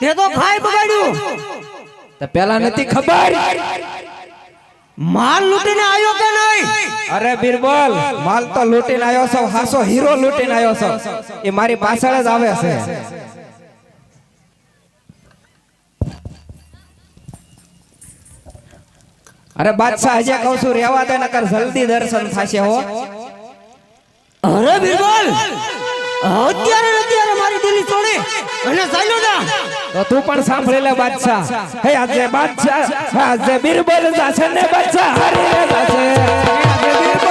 તે તો ભાઈ બગાડ્યું. તો પેલા નથી ખબર? માલ લૂટીને આવ્યો કે નહીં? અરે બિરબલ માલ તો લૂટીને આવ્યો છો હાસો હીરો લૂટીને આવ્યો છો. એ મારી પાછળ જ આવે છે. અરે બાદશાહ હજી કહું છું રેવા દે નકર જલ્દી દર્શન થશે હો. અરે બિરબલ અત્યારે અત્યારે મારી દિલ્હી છોડી અને ચાલ્યો જા. તો તું પણ સાંભળેલા બાદશાહ. હે આજે બાદશાહ આજે બિરબલ જાશે ને બાદશાહ. હારી જાશે આજે બિરબલ.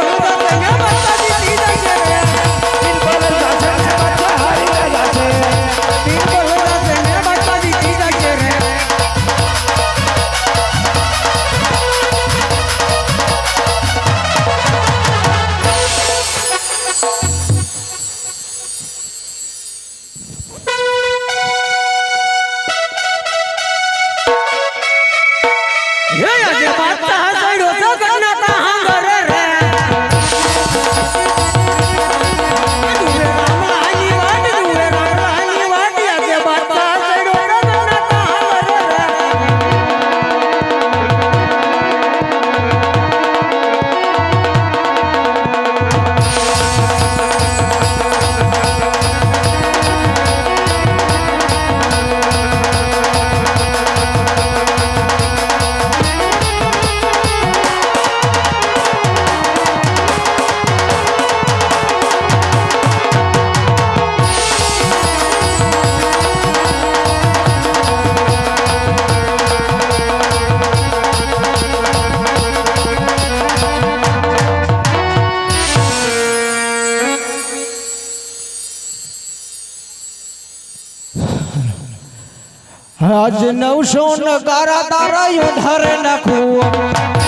આજ નવસો નકારા તારા યોધારે નાખું.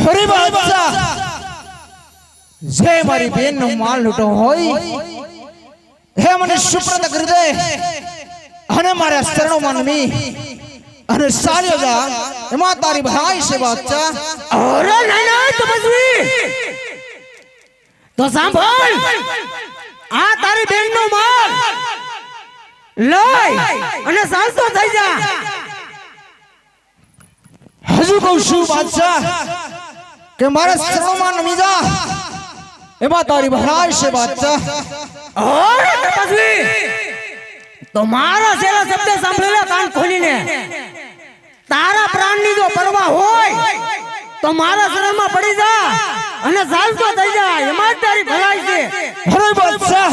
હરી બાદશાહ જે મારી બેન નો માલ લૂંટો હોય હે મને સુપ્રત કરી દે અને મારા શરણો માનવી અને સાલ્યો જા એમાં તારી ભાઈ છે બાદશાહ અરે નહીં નહીં તપસ્વી તો સાંભળ આ તારી બેન નો માલ. લઈ અને સાંસો થઈ જા. હજુ કહું છું બાદશાહ કે મારે શરણો માનવી જા એમાં તારી ભરાય છે બાદશાહ ઓય તપસ્વી તો મારા છેલ્લા શબ્દ સાંભળી લે કાન ખોલીને. તારા પ્રાણની જો પરવા હોય તો મારા શરણમાં પડી જા અને સાચો થઈ જા. એમાં જ તારી ભલાઈ છે. અરે બાદશાહ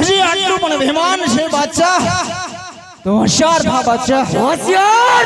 હજી આટલું પણ મહેમાન છે બાદશાહ. તો હોશિયાર થા બાદશાહ. હોશિયાર!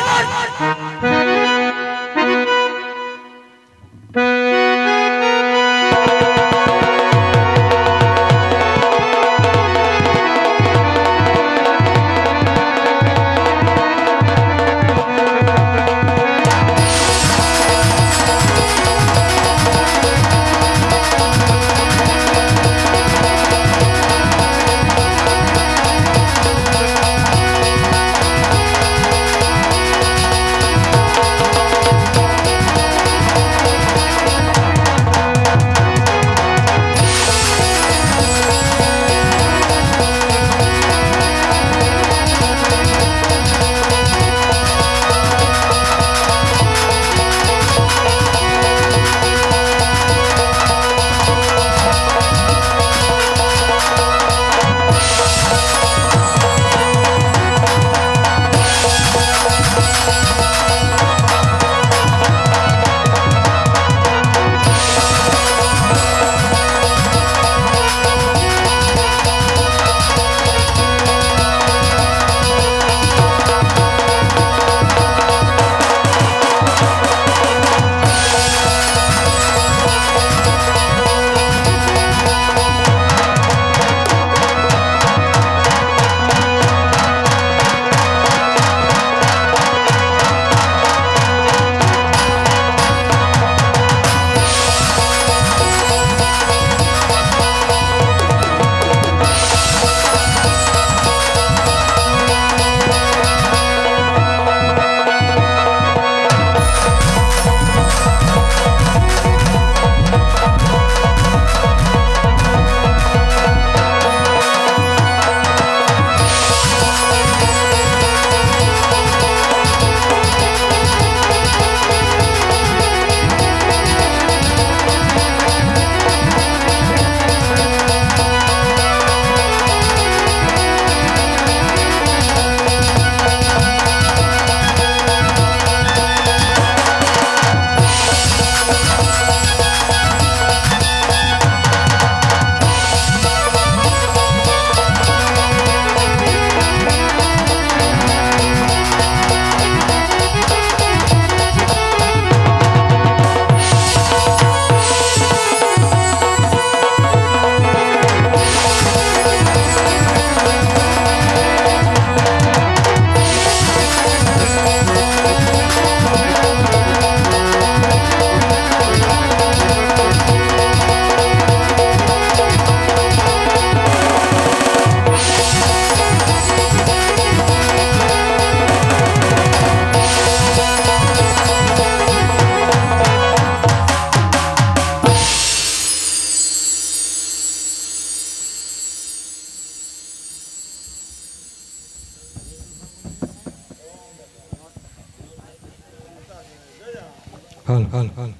હાલ હાલ હાલ